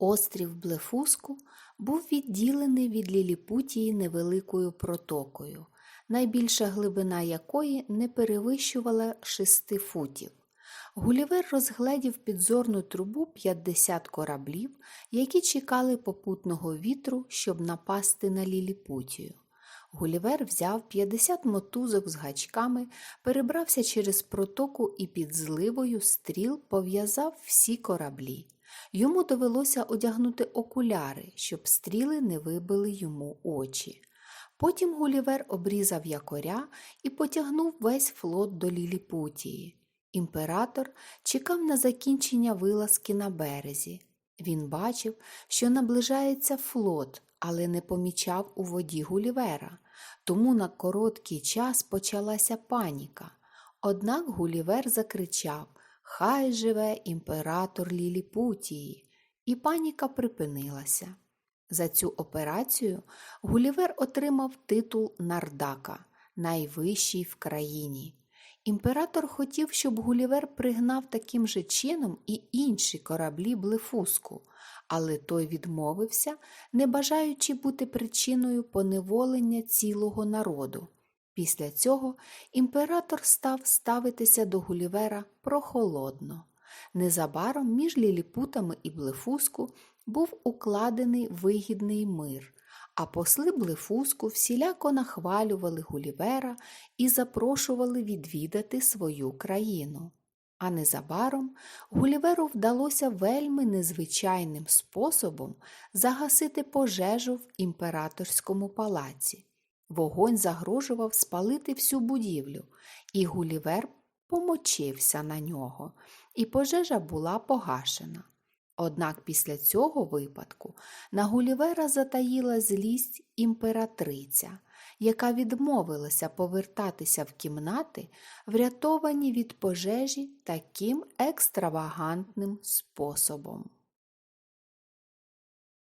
Острів Блефуску був відділений від Ліліпутії невеликою протокою, найбільша глибина якої не перевищувала шести футів. Гулівер розгледів підзорну трубу 50 кораблів, які чекали попутного вітру, щоб напасти на Ліліпутію. Гулівер взяв 50 мотузок з гачками, перебрався через протоку і під зливою стріл пов'язав всі кораблі. Йому довелося одягнути окуляри, щоб стріли не вибили йому очі. Потім Гулівер обрізав якоря і потягнув весь флот до Ліліпутії. Імператор чекав на закінчення вилазки на березі. Він бачив, що наближається флот, але не помічав у воді Гулівера, тому на короткий час почалася паніка. Однак Гулівер закричав Хай живе імператор Ліліпутії, і паніка припинилася. За цю операцію Гулівер отримав титул Нардака, найвищий в країні. Імператор хотів, щоб Гулівер пригнав таким же чином і інші кораблі Блефуску, але той відмовився, не бажаючи бути причиною поневолення цілого народу. Після цього імператор став ставитися до Гулівера прохолодно. Незабаром між ліліпутами і Блефуску був укладений вигідний мир, а посли Блефуску всіляко нахвалювали Гулівера і запрошували відвідати свою країну. А незабаром Гуліверу вдалося вельми незвичайним способом загасити пожежу в імператорському палаці. Вогонь загрожував спалити всю будівлю, і Гулівер помочився на нього, і пожежа була погашена. Однак після цього випадку на Гулівера затаїла злість імператриця, яка відмовилася повертатися в кімнати, врятовані від пожежі таким екстравагантним способом.